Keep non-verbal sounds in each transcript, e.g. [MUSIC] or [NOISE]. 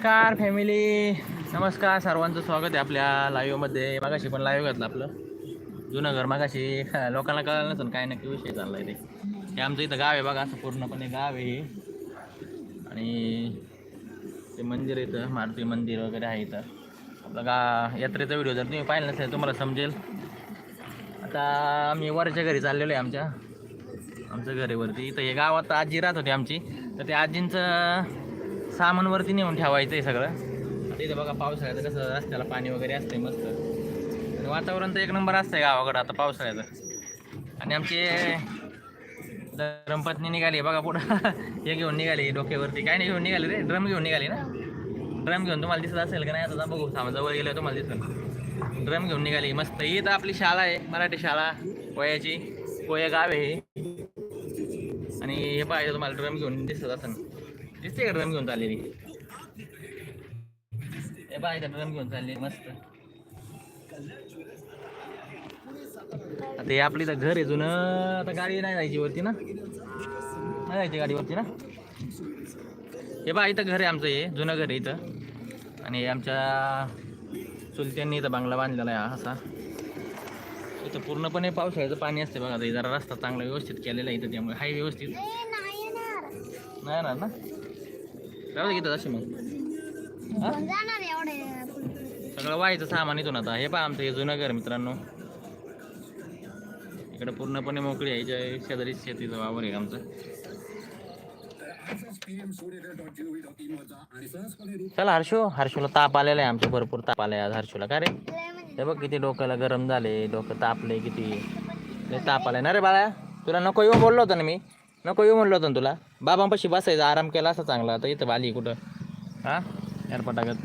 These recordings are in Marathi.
नमस्कार फॅमिली नमस्कार सर्वांचं स्वागत आहे आपल्या लाईव्हमध्ये मागाशी पण लाईव्ह घातलं आपलं. जुनं घर मागाशी. [LAUGHS] लोकांना कळलं नसेल काय नक्की विषय चाललाय ते. हे आमचं इथं गाव आहे बघा असं पूर्णपणे गाव आहे आणि ते मंदिर इथं मारुती मंदिर वगैरे आहे इथं. आपलं गा यात्रेचा व्हिडिओ जर तुम्ही पाहिला नसेल तुम्हाला समजेल. आता आम्ही वरच्या घरी चाललेलो आहे आमच्या. आमचं घरीवरती इथं हे गावात आजी राहत होती आमची. तर त्या आजींचं सामान वरती नेऊन ठेवायचं आहे सगळं. आता बघा पावसाळ्याचं कसं रस्त्याला पाणी वगैरे असते मस्त. आणि वातावरण तर एक नंबर असतंय गावाकडं आता पावसाळ्याचं. आणि आमचे ड्रमपत्नी निघाली बघा पुढं. [LAUGHS] हे घेऊन निघाली डोक्यावरती. काय नाही घेऊन निघाली रे ड्रम घेऊन निघाली ना. ड्रम घेऊन तुम्हाला दिसत असेल का नाही आता बघू. सामा जवळ गेलं तुम्हाला दिसून ड्रम घेऊन निघाली. मस्त. ही तर आपली शाळा आहे मराठी शाळा कोयाची कोया गाव आहे आणि हे पाहिजे तुम्हाला ड्रम घेऊन दिसत असेल. दिसते का ड्रम घेऊन चाललेली? हे पाहिजे ड्रम घेऊन चालली मस्त. आता हे आपली तर घर आहे जुनं आता गाडी नाही जायची वरती ना? नाही जायची गाडीवरती ना? हे बा इथं घर आहे आमचं हे जुनं घर आहे इथं. आणि हे आमच्या चुलत्यांनी इथं बांगला बांधलेला आहे असा. इथं पूर्णपणे पावसाळ्याचं पाणी असते बघा आता हे जरा रस्ता चांगला व्यवस्थित केलेला आहे इथं त्यामुळे हाय व्यवस्थित. नाही येणार ना? राहू दे इथं असे मग हा? जाणार एवढे सगळं व्हायचं सामान इथून आता. हे पहा आमचं हे जुनं घर मित्रांनो. इकडे पूर्णपणे मोकळी आहे. याच्या शेजारी शेतीचं वावर आहे आमचं. चला हर्षू. हर्षूला ताप आलेला आहे आमच्या भरपूर. ताप आलाय आज हर्षूला. का रे? हे बघ किती डोक्याला गरम झाले. डोकं तापले किती. लय ताप आलाय. ना रे बाळा तुला नको येऊ. बोललो होतो ना मी. नको येऊ म्हणलं होतं तुला. बाबांपाशी बसायचं आराम केला असा चांगला. आता इथं बाली कुठं? हा? एअरपटागत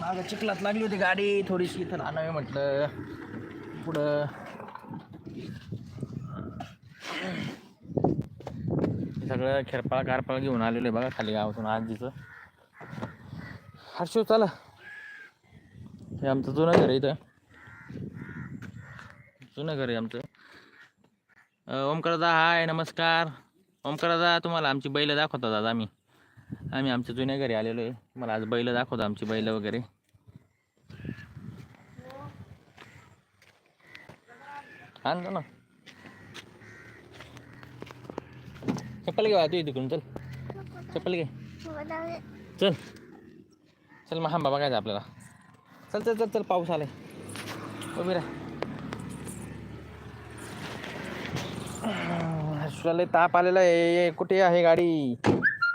मागं चिखलात लागली होती गाडी. थोडीशी इथं आणावी म्हटलं. पुढं सगळं खेरपाळ कारपाळ घेऊन आलेलो आहे बघा खाली गावातून आजीचं. हर्षू चला. हे आमचं जुनं घर आहे इथं. जुनं घर आहे आमचं. अं, हाय नमस्कार. ओमकारदा तुम्हाला आमची बैल दाखवतो दादा आम्ही. आम्ही आमच्या जुन्या घरी आलेलो आहे. मला आज बैल दाखवतो आमची बैल वगैरे. आणतो ना. चप्पल घे बा, तू तिकडून चल. चप्पल घे. चल. चल मग हांबा बघायचं आपल्याला. चल चल चल चल पाऊस आलाय. उभी राह. ताप आलेला आहे. कुठे आहे गाडी?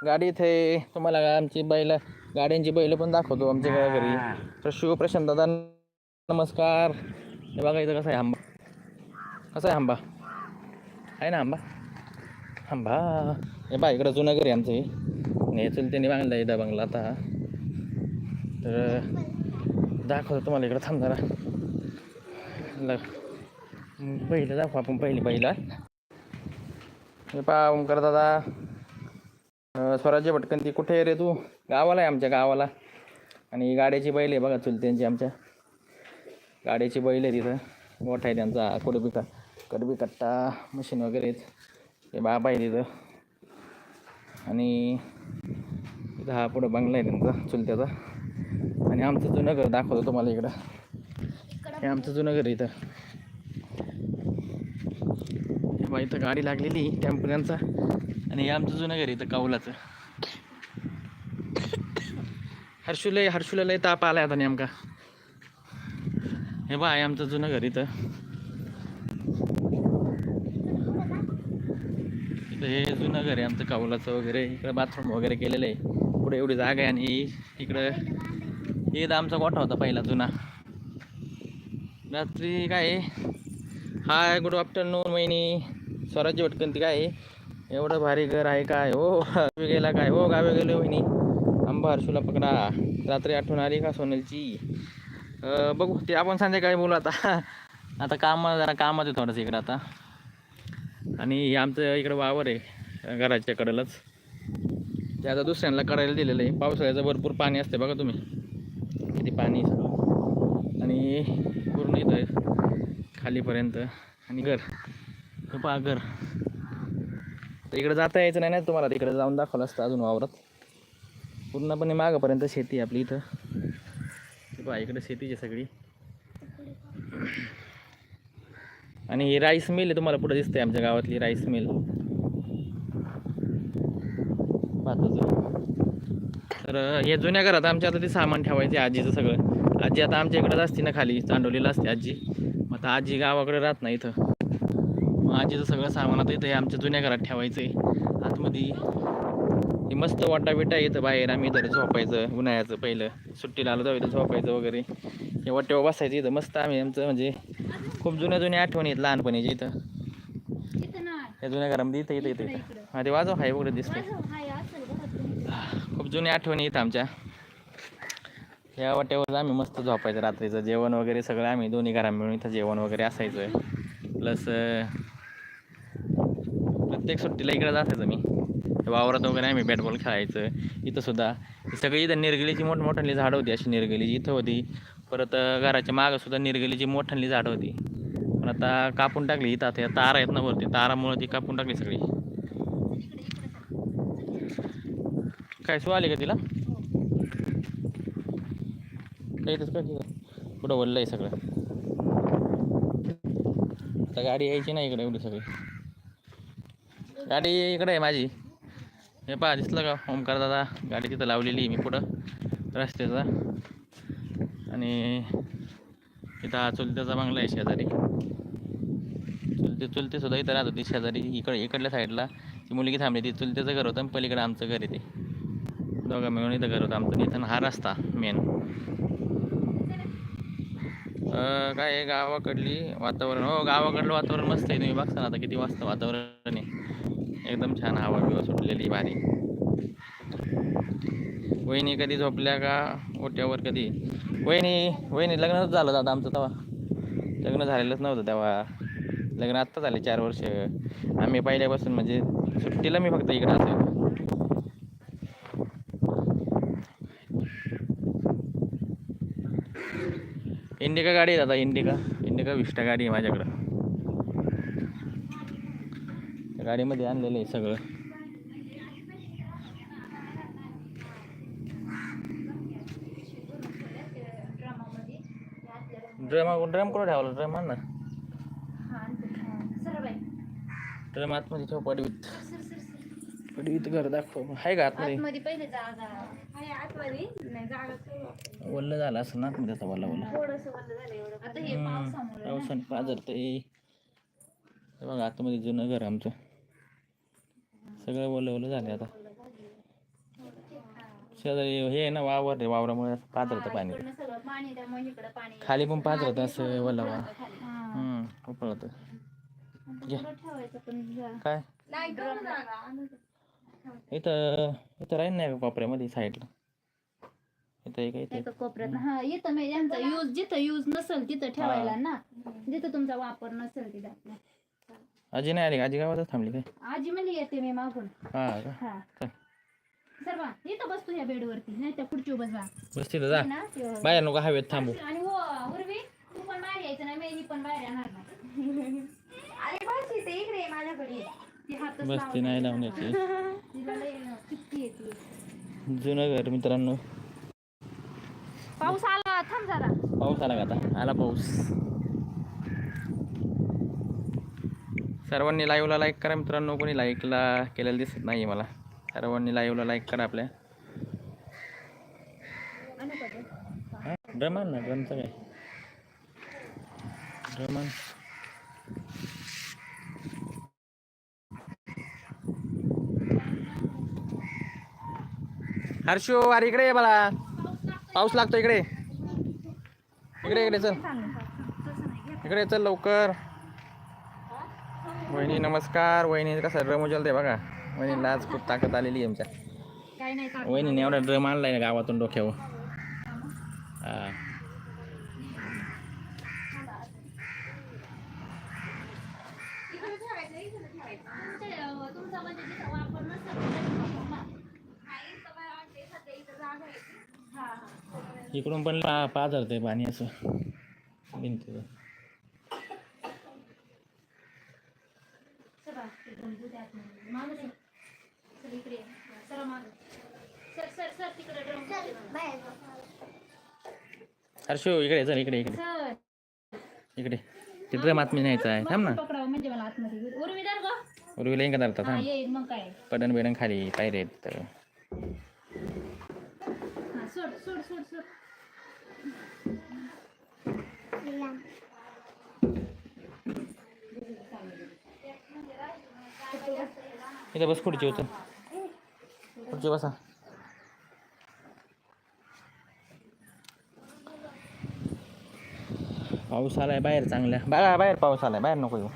गाडी इथे. तुम्हाला आमची बैल गाड्यांची बैल पण दाखवतो आमच्या घरी. तर शिव प्रशांत दादा नमस्कार. हे बघा इथं कसं आहे आंबा कसा आहे आंबा आहे ना आंबा आंबा हे बा इकडं जुनं घरी आमचं हे. आणि हे चुलत्यांनी बांधलं आहे इथं बांगला आता. तर दाखवतो तुम्हाला इकडं थांब जरा. ल- पहिलं दाखवू आपण पहिली पहिला. हे पा ओमकार दादा. स्वराज्य भटकन ती कुठे रे तू? गावाला आहे आमच्या गावाला. आणि गाड्याची बैल आहे बघा चुलत्यांची आमच्या. गाड्याची बैल आहे तिथं. मोठा आहे त्यांचा कडबी का कडबी कट्टा मशीन वगैरे हे बाबा आहे तिथं. आणि इथं हा पुढं बंगला आहे त्यांचा चुलत्याचा. आणि आमचं जुनं घर दाखवतो तुम्हाला इकडं. हे आमचं जुनं घर इथं. हे बा इथं गाडी लागलेली टेम्पोऱ्यांचा. आणि हे आमचं जुनं घर इथं कौलाचं हर्षुला हर्षुला लय ताप आलाय आता नेमका. हे बा आहे आमचं जुनं घर इथं. हे जुनं घर आहे आमचं कावलाचं वगैरे. इकडं बाथरूम वगैरे केलेलं आहे. पुढे एवढी जागा आहे आणि इकडं हे आमचा गोठा होता पहिला जुना. रात्री काय आहे? हाय गुड आफ्टरनून महिनी स्वराज्य भटकंती काय एवढं भारी घर आहे काय? हो गावी गेला काय? हो गावी गेलो वहिनी. आंबा हर्षूला पकडा. रात्री आठवण आली का सोनलची? बघू ते आपण संध्याकाळी बोलू आता. आता काम जरा कामात आहे थोडंसं इकडं आता. आणि हे आमचं इकडं वावर आहे घराच्या कडेलाच. ते आता दुसऱ्यांना करायला दिलेलं आहे. पावसाळ्याचं भरपूर पाणी असते बघा तुम्ही. किती पाणी सगळं. आणि पूर्ण इथं खालीपर्यंत. आणि घर. हे पहा घर. तर इकडे जाता यायचं नाही ना तुम्हाला. तिकडे जाऊन दाखवलं असतं अजून वावरात. पूर्णपणे मागापर्यंत शेती आहे आपली इथं. हे पहा इकडे शेतीची सगळी. आणि ही राईस मिल आहे तुम्हाला पुढे दिसते आमच्या गावातली राईस मिल तर हे जुन्या घरात आमच्या आता ते सामान ठेवायचे आजीचं सगळं. आजी आता आमच्या इकडंच असते ना खाली चांडोलीला असते आजी. मग आता आजी गावाकडे राहत नाही इथं. मग आजीचं सगळं सामान आता इथं हे आमच्या जुन्या घरात ठेवायचं आहे आतमध्ये हे मस्त वाटा बिटा इथं बाहेर आम्ही इथं झोपायचं उन्हाळ्याचं पहिलं. सुट्टीला आलो तेव्हा इथं झोपायचं वगैरे. हे वाट्यावर बसायचं इथं मस्त आम्ही आमचं म्हणजे खूप जुन्या जुन्या आठवणी आहेत लहानपणीच्या इथं. इथं या जुन्या घरामध्ये इथं इथं इथं. इथं हा ते वाजव हाय वगैरे दिसते खूप जुन्या आठवणी आहेत आमच्या. या वाट्यावर आम्ही मस्त झोपायचं रात्रीचं. जेवण वगैरे सगळं आम्ही दोन्ही घरा मिळून इथं जेवण वगैरे असायचं आहे प्लस प्रत्येक सुट्टीला इकडे असायचं मी वावरात वगैरे आम्ही बॅट बॉल खेळायचं. इथं सुद्धा. ही सगळी इथं निरगिलीची मोठमोठाली झाडं होती अशी निरगिलीची. इथं होती. परत घराच्या मागं सुद्धा निरगिलीची मोठाली झाडं होती. पण आता कापून टाकली इथं आता तार तारा आहेत ना वरती तारामुळे ती कापून टाकली सगळी. काय सु आली का तिला? येतच का तिथं? पुढं वडलं आहे सगळं? आता गाडी यायची नाही इकडे एवढी सगळी. गाडी इकडे आहे माझी. हे पहा दिसलं का? ओमकार दादा गाडी तिथं लावलेली आहे मी पुढं रस्त्याचा. आणि इथं हा चुलत्याचा बंगला आहे शेजारी. चुलते चुलते सुद्धा इथं राहत होती शेजारी. इकडे इकडल्या साईडला ती मुलगी थांबली. ती चुलत्याचं घर होतं आणि पलीकडे आमचं घर आहे ते. दोघं मिळून इथं घर होतं आमचं. इथं हा रस्ता मेन काय आहे? गावाकडली वातावरण. हो गावाकडलं वातावरण मस्त आहे. तुम्ही बघता ना आता किती वाजता वातावरण आहे. एकदम छान हवा बिवा सुटलेली भारी. वहिनी कधी झोपल्या का? ओट्यावर कधी? वहिनी वहिनी लग्नच झालं दादा आमचं तेव्हा. लग्न झालेलंच नव्हतं तेव्हा. लग्न आत्ता झाले चार वर्ष. आम्ही पहिल्यापासून म्हणजे सुट्टीला मी फक्त इकडं असेल इंडिका गाडी आहे दादा इंडिका. इंडिका विष्टा गाडी आहे माझ्याकडं. गाडीमध्ये आणलेलं आहे सगळं. ड्रम ड्रम कुठं ठेवला? ड्रम आण ना. ड्रम आतमध्ये ठेव पडवीत. पडवीत घर दाखव. आहे का आतमध्ये? आतमध्ये पहिले जागा. हाय आतमध्ये. नाही जागा वल्ल झालं असं ना आतमध्ये आता वल्ला वल्ला. थोडंसं बंद झालं एवढं. आता हे पावसामुळे ना. पावसाने पाजरतं हे बघा आतमध्ये जुनं घर आमचं. सगळं ओलं ओलं झालं आता. शेजारी हे आहे ना वावर आहे वावरामुळे असं पाजरतं पाणी. सगळं पाणी त्यामुळे इकडं पाणी खाली पण पाजरतं असं वल्ला वा खाली. हम्म उपळतं. ठेवायचं पण काय? नाही इथं इथं राहील नाही का कोपऱ्यामध्ये साईडला? इथं एक इथे एका कोपऱ्यात हा इथं म्हणजे यांचा यूज जिथं यूज नसेल तिथं ठेवायला ना. जिथं तुमचा वापर नसेल तिथं आजी नाही आली का? आजी गावातच थांबली काय? आजी म्हणली येते मी मागून. हा का? हा. चल. सर्वा इथं बसतो या बेडवरती नाही त्या खुर्ची बस बा. बस तिथं जा. ना? बाहेर नको हवेत थांबू. आणि हो उर्वी तू पण बाहेर यायचं नाही मी पण बाहेर येणार नाही. अरे बस इथे इकडे ये माझ्याकडे ती हातच बस ती नाही लावण्याची तिला लय चित्ती येते. जुनं घर मित्रांनो. पाऊस आला थांब जरा. पाऊस आला का आता? आला पाऊस. सर्वांनी लाईव्हला लाईक करा मित्रांनो. कोणी लाईकला केलेलं दिसत नाही मला. सर्वांनी लाईव्हला लाईक करा आपल्या. ड्रम आण ना ड्रम काय? ड्रम आण हर्षो अरे इकडे ये मला पाऊस लागतो इकडे. इकडे इकडे चल. इकडे चल लवकर. वहिनी नमस्कार. वहिनी कसं ड्रम उचलते बघा. वहिनीला आज खूप ताकद आलेली आहे आमच्या. वहिनीने एवढा ड्रम आणलाय ना गावातून डोक्यावर. हा. म्हणजे इकडून पण पा पाझरते पाणी असं. भिंतीचं सर इकडे. सर मागं. सर सर सर तिकडे ड्रम हर्षू इकडे चल इकडे इकडे. सर. इकडे. ते ड्रम आतमध्ये न्यायचं आहे. थांब ना. पकडावं म्हणजे मला आतमध्ये. घेऊ. उर्मिदार गं. उर्वीला इंका धरतात हा थांब. ये मग काय पडण बिडण खाली पायरे आहेत तर. हा सोड सोड सोड सोड. इथं बस खुर्ची होतं खुर्ची बसा. पाऊस आलाय बाहेर चांगल्या. बघा बाहेर पाऊस आलाय बाहेर नको येऊ.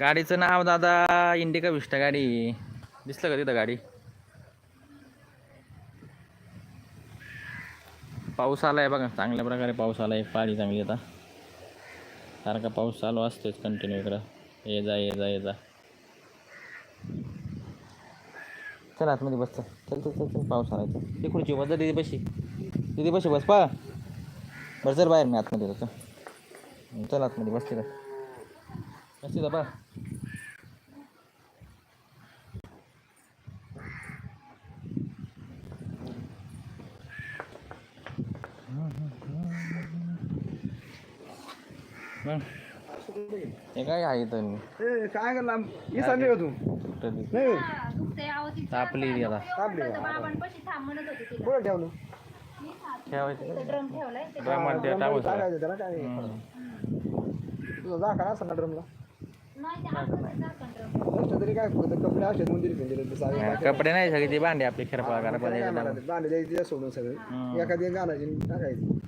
गाडीचं नाव दादा इंडिका विष्टा गाडी. दिसलं का तिथं गाडी? पाऊस आलाय बघा चांगल्या प्रकारे पाऊस आलाय पाणी चांगली आता. सारखा पाऊस चालू असतोच कंटिन्यू इकडं. ये जा ये जा ये जा. चल आतमध्ये बस चल चल चल चल पाऊस आला चल ती खुर्ची बस जा दिदी बशी दिदी बशी बस पा बस जर बाहेर मी आतमध्ये येतो चल. चल आतमध्ये बस तिथं बस तिथं पा हे काय आहे तर ए काय करला? मी सांगले का तू? नाही. हा, दुखतंय आहो ती तापली ती आता. तापली तर बाबांपाशी थांब म्हणत होती तिला कुठं ठेवलं? मी थांब. ठेवायचं इथं ड्रम ठेवलाय ते ड्रम ते टाकू सगळं. टाकायचं त्याला काय? तुझा दाखा असं ना ड्रमला. नाही ते आतमध्ये झाकण ड्रम नसतं तरी काय फक्त कपडे असे मंदिर सारे हा, कपडे नाही सगळे ते भांडे आपले खेरपा करा काय ते दांडे द्यायचे सोडून सगळे. एखादी गाण्याची टाकायची.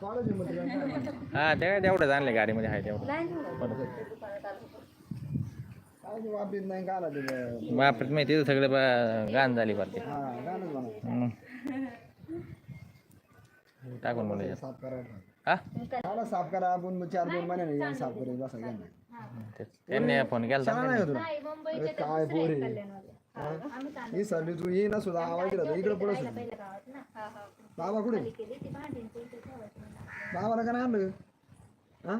हा ते काय तेवढंच आणले गाडीमध्ये आहे तेवढं नाही दुकानात आलो काय ते वापरीत नाही गाणं ते बापरे माहिती तिथं सगळे बा- घाण झाली पारते हा गाणंच म्हणा टाकून बोलायचं साफ करायला हा मला साफ करा आपण मग चार दोन महिन्याने येऊन साफ करायचं बसा घ्या तेच. त्यांनी फोन केला शाळा नाही का तुला नाही मुंबईच्या अरे त्या काय दुसऱ्या पोरी. एक कल्याणमध्ये. हा, आम्ही चाललो ही सर्वी तू ये ना सुद्धा आवाज दिला इकडे पुढे बाबा कुठे? ती. बाबाला का नाही आणलं हा?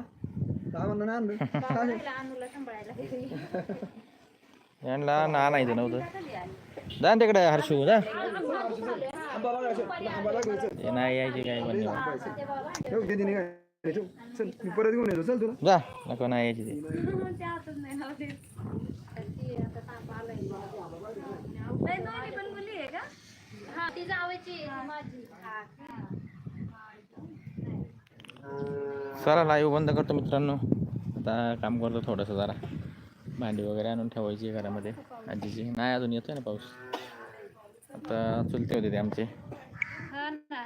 बाबांना नाही आणलं. यांना ना नाही नव्हतं. जा तिकडे हर्षू जा. ते नाही यायची काय पण. ते ठेव निघाय ठेव. चल मी परत घेऊन येतो. चल तुला. जा नको नाही यायची ते. [LAUGHS] ते हातच नाही लावले. तर ती आता ताप आलाय. नाही, दोन्ही पण मुली आहे का? हा, ती जावायची माझी. चला लाईव्ह बंद करतो मित्रांनो. आता काम करतो थोडंसं जरा. भांडी वगैरे आणून ठेवायची घरामध्ये. आजीची. नाही अजून येतोय ना पाऊस? आता चुलते होते ते आमचे. हा.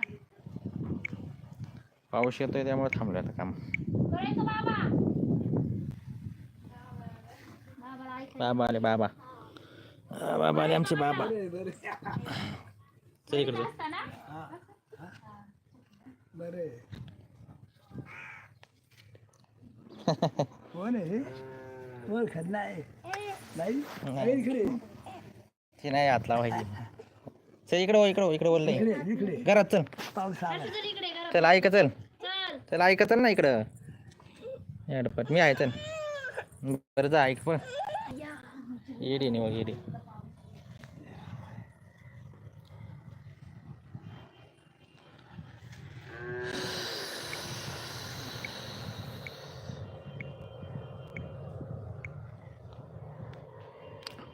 पाऊस येतोय त्यामुळे थांबलं आता काम. बाबा? आले बाबा. बाबा आले आमचे बाबा. चल इकडे? बरे कोण आहे ओळखत नाही नाही? नाही. इकडे. ते नाही हात लावायची. चल इकडे हो इकडे हो इकडे बोलले इकडे घरात चल. पाऊस आला. चल ऐका चल. चल. चल ऐका चल ना इकडं. मी आहे चल. बरं जा ऐक पण. येडी नाही मग येडी.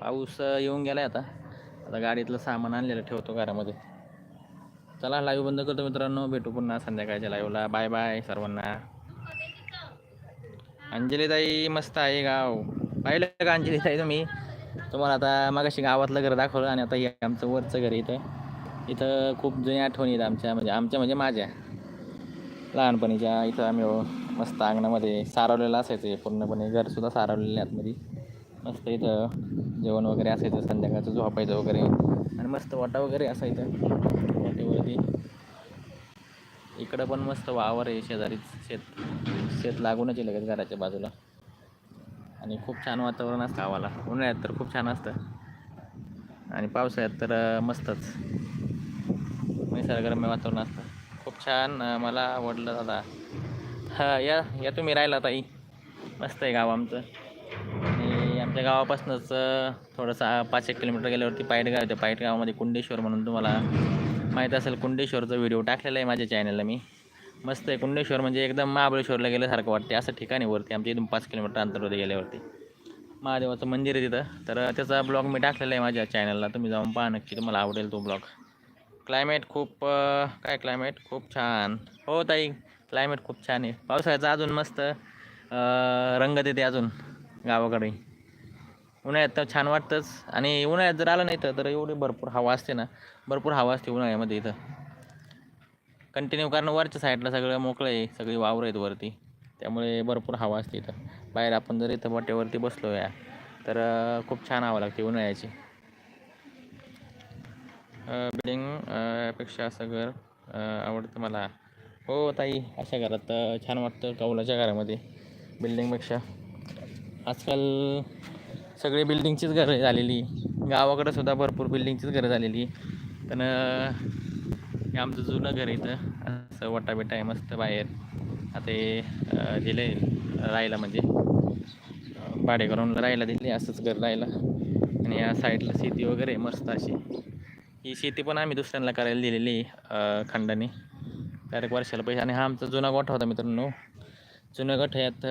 पाऊस येऊन गेला आता. आता गाडीतलं सामान आणलेलं ठेवतो घरामध्ये. चला लाईव्ह बंद करतो मित्रांनो. भेटू पुन्हा संध्याकाळच्या लाईव्हला बाय बाय सर्वांना. अंजलीताई मस्त आहे गाव. पाहिलं का अंजलीताई तुम्ही? तुम्हाला आता मगाशी गावातलं घर दाखवलं आणि आता हे आमचं वरचं घर इथं. इथं खूप जुन्या आठवणी आहेत आमच्या. म्हणजे आमच्या म्हणजे माझ्या. लहानपणीच्या इथं आम्ही मस्त अंगणामध्ये सारवलेलं असायचं. पूर्णपणे घरसुद्धा सारवलेलं आहेत आतमध्ये. मस्त इथं जेवण वगैरे असायचं संध्याकाळचं झोपायचं वगैरे. आणि मस्त वाटा वगैरे असायचं. वाटेवरती. इकडं पण मस्त वावर आहे शेजारीच. शेत शेत लागूनच आहे लगेच घराच्या बाजूला. आणि खूप छान वातावरण असतं गावाला उन्हाळ्यात तर खूप छान असतं. आणि पावसाळ्यात तर मस्तच. निसर्गरम्य वातावरण असतं. खूप छान मला आवडलं दादा. हा या या तुम्ही राहिला ताई. मस्त आहे गाव आमचं. म्हणजे आपल्या गावापासूनच थोडंसं पाच एक किलोमीटर गेल्यावरती पायट गाव आहे पायट गावामध्ये कुंडेश्वर म्हणून तुम्हाला माहीत असेल कुंडेश्वरचा व्हिडिओ टाकलेला आहे माझ्या चॅनलला मी. मस्त आहे कुंडेश्वर म्हणजे एकदम महाबळेश्वरला गेल्यासारखं वाटते असं ठिकाणी वरती आमच्या इथून पाच किलोमीटर अंतरवरती गेल्यावरती. महादेवाचं मंदिर आहे तिथं. तर त्याचा ब्लॉग मी टाकलेला आहे माझ्या चॅनलला तुम्ही जाऊन पहा नक्की तुम्हाला आवडेल तो ब्लॉग क्लायमेट खूप काय क्लायमेट खूप छान. हो ताई क्लायमेट खूप छान आहे. पावसाळ्याचा अजून मस्त रंग रंगत येते अजून गावाकडे. उन्हाळ्यात तर छान वाटतंच. आणि उन्हाळ्यात जर आलं नाही तर एवढी भरपूर हवा असते ना. भरपूर हवा असते उन्हाळ्यामध्ये इथं. कंटिन्यू कारण वरच्या साईडला सगळं मोकळं आहे सगळी वावर आहेत वरती. त्यामुळे भरपूर हवा असते इथं. बाहेर आपण जर इथं वाटेवरती बसलो या तर खूप छान हवा लागते उन्हाळ्याची. बिल्डिंगपेक्षा असं घर आवडतं मला. हो ताई अशा घरात छान वाटतं कौलाच्या घरामध्ये. बिल्डिंगपेक्षा आजकाल सगळे बिल्डिंगचीच घरं झालेली. गावाकडं सुद्धा भरपूर बिल्डिंगचीच घरं झालेली. पण हे आमचं जुनं घर आहे इथं. असं वटाबिटा आहे मस्त बाहेर. आता हे दिले दिलं आहे राहायला म्हणजे. अं, राहायला दिले असंच घर राहायला. आणि या साईडला शेती वगैरे मस्त अशी. ही शेती पण आम्ही दुसऱ्यांना करायला दिलेली आहे खंडाने. डायरेक्ट वर्षाला पैसे. आणि हा आमचा जुना गोठा होता मित्रांनो. जुना गोठ्यात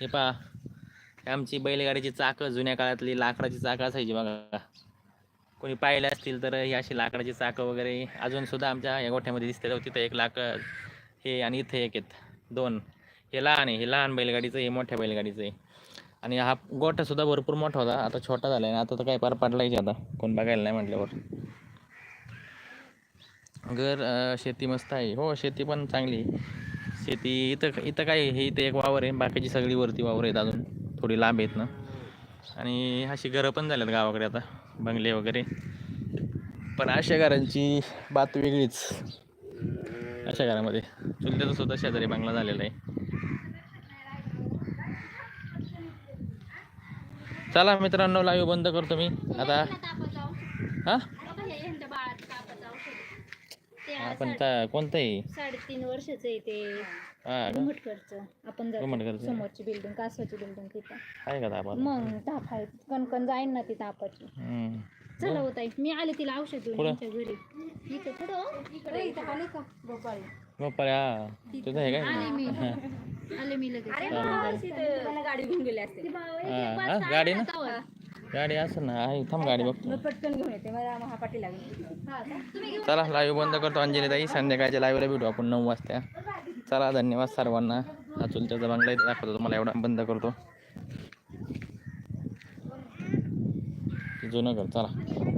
हे पहा. आमची बैलगाडीची चाकं जुन्या काळातली लाकडाची चाकं असायची बघा. कोणी पाहिले असतील तर ही अशी लाकडाची चाकं वगैरे. अजून सुद्धा आमच्या या गोठ्यामध्ये दिसते तिथं एक लाकड हे आणि इथे एक आहेत दोन. हे लहान आहे हे लहान बैलगाडीचं हे मोठ्या बैलगाडीचं आहे. आणि हा गोठासुद्धा भरपूर मोठा होता आता छोटा झाला आहे आता तर काय पार पडलायचे आता. कोण बघायला नाही म्हटल्यावर. घर शेती मस्त आहे. हो शेती पण चांगली आहे. शेती इथं इथं काय आहे, हे इथं एक वावर आहे बाकीची सगळी वरती वावर आहेत अजून. थोडी लांब आहेत ना. आणि अशी घरं पण झाल्यात गावाकडे आता बंगले वगैरे. पण अशा घरांची बात वेगळीच. अशा घरामध्ये. चुलत्याचा सुद्धा शेजारी बंगला झालेला आहे. चला मित्रांनो लाईव्ह बंद करतो मी. आता हां? आपण कोणतं आहे? साडेतीन वर्षाचं आहे ते. का? घुमटकडचं आपण जातो घुमटकडचं? समोरची बिल्डिंग कासवाची बिल्डिंग तिथं. आहे का दाबा मग ताप आहे. कणकण जाईन ना ती तापाची. हम्म. चला होता मी आले तिला औषध देऊन कुठं? यांच्या घरी. इथं कुठं हो? इकडे इथं खाली का? गोपाळी गोपाळ तुझं आहे आले काय मी आले मी लगेच. गाडी घेऊन गेले असते हा, हा, गाडी ना? गाडी असं ना आहे. थांब गाडी बघतो. पटकन घेऊन येते मला महापाटी लागली. हा का? तुम्ही घेऊन चला लाईव्ह बंद करतो अंजली ताई संध्याकाळच्या लाईव्हला भेटू आपण नऊ वाजता. चला धन्यवाद सर्वांना. हा चुलत्याचा बंगला इथे दाखवतो तुम्हाला एवढा बंद करतो. जुनं घर चला.